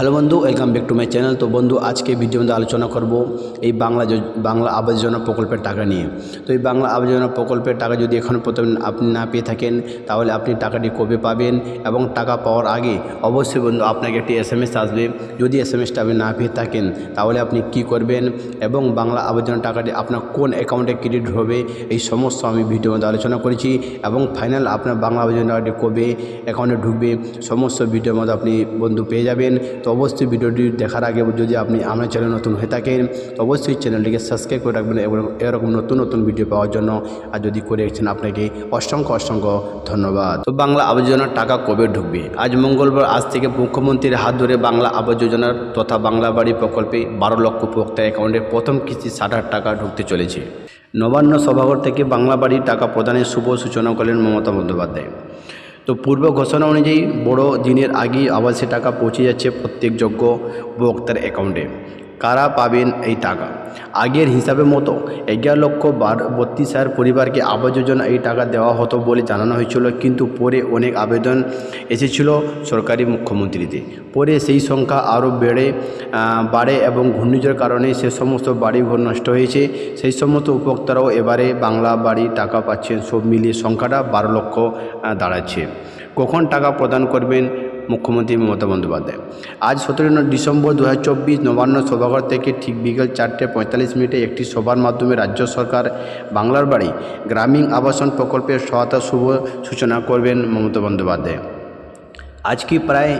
Hello বন্ধু, welcome back to my channel. তো বন্ধু, আজকে ভিডিওর মধ্যে আলোচনা করব এই বাংলা বাংলা আবাস যোজনা প্রকল্পের টাকা নিয়ে। তো এই বাংলা আবাস যোজনা প্রকল্পের টাকা যদি এখনও প্রথম আপনি না পেয়ে থাকেন, তাহলে আপনি টাকাটি কবে পাবেন এবং টাকা পাওয়ার আগে অবশ্যই বন্ধু আপনাকে একটি এস এম এস আসবে। যদি এস এম এসটা আপনি না পেয়ে থাকেন, তাহলে আপনি কি করবেন এবং বাংলা আবাস যোজনা টাকাটি আপনার কোন অ্যাকাউন্টে ক্রেডিট হবে, এই সমস্ত আমি ভিডিওর মধ্যে আলোচনা করেছি এবং ফাইনাল আপনার বাংলা আবাস যোজনা টাকাটি কবে অ্যাকাউন্টে ঢুকবে, সমস্ত ভিডিওর মধ্যে আপনি বন্ধু পেয়ে যাবেন। তো অবশ্যই ভিডিওটি দেখার আগে যদি আপনি আমার চ্যানেল নতুন হয়ে থাকেন, তো অবশ্যই চ্যানেলটিকে সাবস্ক্রাইব করে রাখবেন এবং এরকম নতুন নতুন ভিডিও পাওয়ার জন্য আর যদি করে রেখেছেন আপনাকে অসংখ্য অসংখ্য ধন্যবাদ। তো বাংলা আবাস যোজনার টাকা কবে ঢুকবে? আজ মঙ্গলবার আজ থেকে মুখ্যমন্ত্রীর হাত ধরে বাংলা আবাস যোজনার তথা বাংলা বাড়ি প্রকল্পে বারো লক্ষ উপভোক্তা অ্যাকাউন্টে প্রথম কিস্তি ষাট টাকা ঢুকতে চলেছে। নবান্ন সভাঘর থেকে বাংলা বাড়ির টাকা প্রদানের শুভ সূচনা করলেন মমতা বন্দ্যোপাধ্যায়। তো পূর্ব ঘোষণা অনুযায়ী বড় দিনের আগেই আবার সে টাকা পৌঁছে যাচ্ছে প্রত্যেক যোগ্য উপভোক্তার অ্যাকাউন্টে কারা পাবেন এই টাকা? আগের হিসাবে মতো এগারো লক্ষ বত্রিশ হাজার পরিবারকে আবাস যোজনা এই টাকা দেওয়া হতো বলে জানানো হয়েছিল, কিন্তু পরে অনেক আবেদন এসেছিল সরকারি মুখ্যমন্ত্রীতে। পরে সেই সংখ্যা আরও বেড়ে বাড়ে এবং ঘূর্ণিঝড়ের কারণে সে সমস্ত বাড়িঘর নষ্ট হয়েছে। সেই সমস্ত উপভোক্তারাও এবারে বাংলা বাড়ি টাকা পাচ্ছেন। সব মিলিয়ে সংখ্যাটা বারো লক্ষ দাঁড়াচ্ছে। কখন টাকা প্রদান করবেন মুখ্যমন্ত্রী মমতা বন্দ্যোপাধ্যায়। আজ সতেরো ডিসেম্বর দু হাজার চব্বিশ নবান্ন সভাঘর থেকে ঠিক বিকেল চারটে পঁয়তাল্লিশ মিনিটে একটি সভার মাধ্যমে রাজ্য সরকার বাংলার বাড়ি গ্রামীণ আবাসন প্রকল্পের সহায়তা শুভ সূচনা করবেন মমতা বন্দ্যোপাধ্যায়। আজকে প্রায়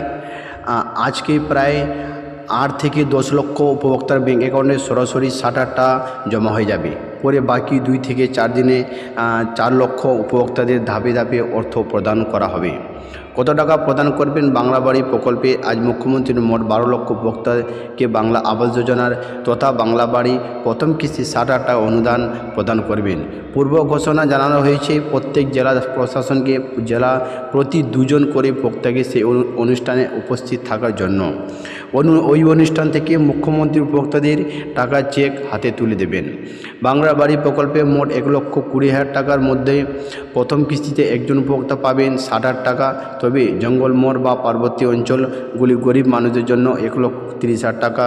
আজকে প্রায় আট থেকে দশ লক্ষ উপভোক্তার ব্যাঙ্ক অ্যাকাউন্টে সরাসরি ষাট জমা হয়ে যাবে। পরে বাকি দুই থেকে চার দিনে চার লক্ষ উপভোক্তাদের ধাপে ধাপে অর্থ প্রদান করা হবে। কত টাকা প্রদান করবেন বাংলা বাড়ি প্রকল্পে? আজ মুখ্যমন্ত্রীর মোট বারো লক্ষ উপভোক্তাকে বাংলা আবাস যোজনার তথা বাংলা বাড়ি প্রথম কিস্তি ষাট টাকা অনুদান প্রদান করবেন। পূর্ব ঘোষণা জানানো হয়েছে, প্রত্যেক জেলা প্রশাসনকে জেলা প্রতি দুজন করে ভোক্তাকে সেই অনুষ্ঠানে উপস্থিত থাকার জন্য। অনু, ওই অনুষ্ঠান থেকে মুখ্যমন্ত্রী উপভোক্তাদের টাকা চেক হাতে তুলে দেবেন। বাংলা বাড়ি প্রকল্পে মোট এক লক্ষ কুড়ি হাজার টাকার মধ্যে প্রথম কিস্তিতে একজন উপভোক্তা পাবেন ষাট টাকা। তবে জঙ্গলমোড় বা পার্বতী অঞ্চলগুলি গরিব মানুষদের জন্য এক লক্ষ তিরিশ হাজার টাকা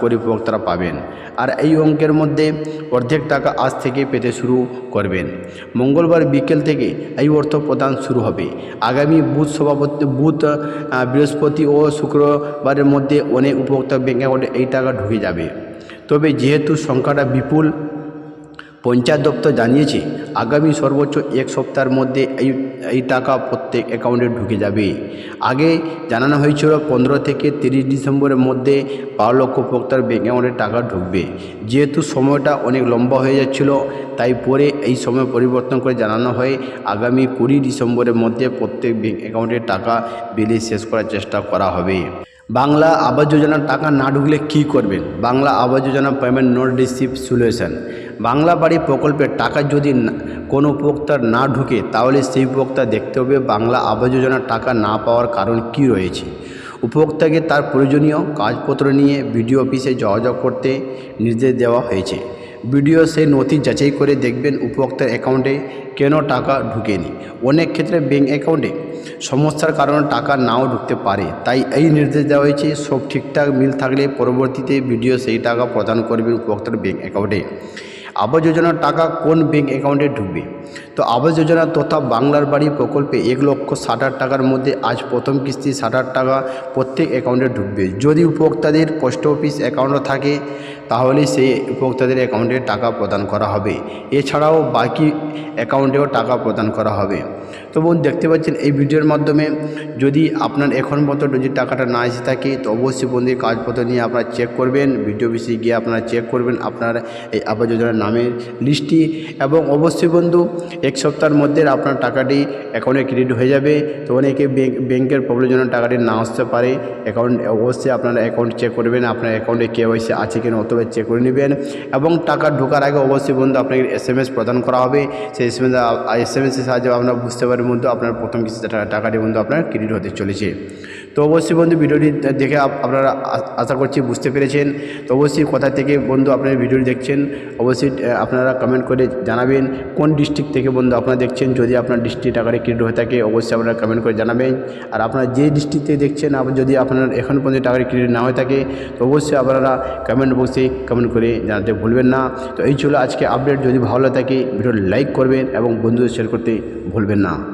করে উপভোক্তারা পাবেন। আর এই অঙ্কের মধ্যে অর্ধেক টাকা আজ থেকে পেতে শুরু করবেন। মঙ্গলবার বিকেল থেকে এই অর্থ প্রদান শুরু হবে। আগামী বুথ সভাপতি বুথ বৃহস্পতি ও শুক্রবারের মধ্যে অনেক উপভোক্তা ব্যাঙ্ক অ্যাকাউন্টে এই টাকা ঢুকে যাবে। তবে যেহেতু সংখ্যাটা বিপুল পঞ্চায়েত দপ্তর জানিয়েছে, আগামী সর্বোচ্চ এক সপ্তাহের মধ্যে এই এই টাকা প্রত্যেক অ্যাকাউন্টে ঢুকে যাবে। আগে জানানো হয়েছিল পনেরো থেকে তিরিশ ডিসেম্বরের মধ্যে বারো লক্ষ উপভোক্তার ব্যাঙ্ক অ্যাকাউন্টে টাকা ঢুকবে। যেহেতু সময়টা অনেক লম্বা হয়ে যাচ্ছিল, তাই পরে এই সময় পরিবর্তন করে জানানো হয়, আগামী কুড়ি ডিসেম্বরের মধ্যে প্রত্যেক ব্যাঙ্ক অ্যাকাউন্টে টাকা বিলি শেষ করার চেষ্টা করা হবে। বাংলা আবাস যোজনার টাকা না ঢুকলে কী করবেন? Bangla Awas Yojana payment note receive solution. Bangla বাড়ি প্রকল্পের টাকা যদি কোনো উপভোক্তার না ঢুকে, তাহলে সেই উপভোক্তা দেখতে হবে বাংলা আবাস যোজনার টাকা না পাওয়ার কারণ কি রয়েছে। উপভোক্তাকে তার প্রয়োজনীয় কাজপত্র নিয়ে বিডিও অফিসে যোগাযোগ করতে নির্দেশ দেওয়া হয়েছে। বিডিও সেই নথি যাচাই করে দেখবেন উপভোক্তার অ্যাকাউন্টে কেন টাকা ঢুকেনি। অনেক ক্ষেত্রে ব্যাঙ্ক অ্যাকাউন্টে সমস্যার কারণে টাকা নাও ঢুকতে পারে, তাই এই নির্দেশ দেওয়া হয়েছে। সব ঠিকঠাক মিল থাকলে পরবর্তীতে বিডিও সেই টাকা প্রদান করবেন উপভোক্তার ব্যাঙ্ক অ্যাকাউন্টে। আবাস যোজনার টাকা কোন ব্যাঙ্ক অ্যাকাউন্টে ঢুকবে? তো আবাস যোজনা তথা বাংলার বাড়ি প্রকল্পে এক লক্ষ ষাট টাকার মধ্যে আজ প্রথম কিস্তি ষাট টাকা প্রত্যেক অ্যাকাউন্টে ঢুকবে। যদি উপভোক্তাদের পোস্ট অফিস অ্যাকাউন্টও থাকে, তাহলে সেই উপভোক্তাদের অ্যাকাউন্টে টাকা প্রদান করা হবে। এছাড়াও বাকি অ্যাকাউন্টেও টাকা প্রদান করা হবে। তো বোন দেখতে পাচ্ছেন এই ভিডিওর মাধ্যমে যদি আপনার এখন মতো যদি টাকাটা না এসে থাকে, তো অবশ্যই বন্ধুর কাজপত্র নিয়ে আপনারা চেক করবেন। ভিডিও অফিসে গিয়ে আপনারা চেক করবেন আপনার এই আবাস যোজনার নামের লিস্টটি এবং অবশ্যই বন্ধু, এক সপ্তাহের মধ্যে আপনার টাকাটি অ্যাকাউন্টে ক্রেডিট হয়ে যাবে। তো অনেকে ব্যাঙ্কের প্রবলেমের জন্য টাকাটি না আসতে পারে। অ্যাকাউন্ট অবশ্যই আপনার অ্যাকাউন্ট চেক করবেন, আপনার অ্যাকাউন্টে কেওয়াইসি আছে কিনা অথবা চেক করে নেবেন। এবং টাকা ঢোকার আগে অবশ্যই বন্ধু, আপনাকে এস এম এস প্রদান করা হবে। সেই S M S S M এসের সাহায্যে আপনারা বুঝতে পারবেন বন্ধু, আপনার প্রথম কিস্তিতে টাকাটি বন্ধু আপনার ক্রেডিট হতে চলেছে। তো অবশ্যই বন্ধু ভিডিওটি দেখে আপনারা আশা করছি বুঝতে পেরেছেন। তো অবশ্যই কোথা থেকে বন্ধু আপনারা ভিডিওটি দেখছেন, অবশ্যই আপনারা কমেন্ট করে জানাবেন। কোন ডিস্ট্রিক্ট থেকে বন্ধু আপনারা দেখছেন? যদি আপনার ডিস্ট্রিক্ট টাকাটা ক্রেডিট হয়ে থাকে, অবশ্যই আপনারা কমেন্ট করে জানাবেন। আর আপনারা যে ডিস্ট্রিক্ট দেখছেন আবার যদি আপনার এখন পর্যন্ত টাকাটা ক্রেডিট না হয়ে থাকে, তো অবশ্যই আপনারা কমেন্ট বক্সে কমেন্ট করে জানাতে ভুলবেন না। তো এই ছিল আজকে আপডেট যদি ভালো থাকে ভিডিও লাইক করবেন এবং বন্ধুদের শেয়ার করতে ভুলবেন না।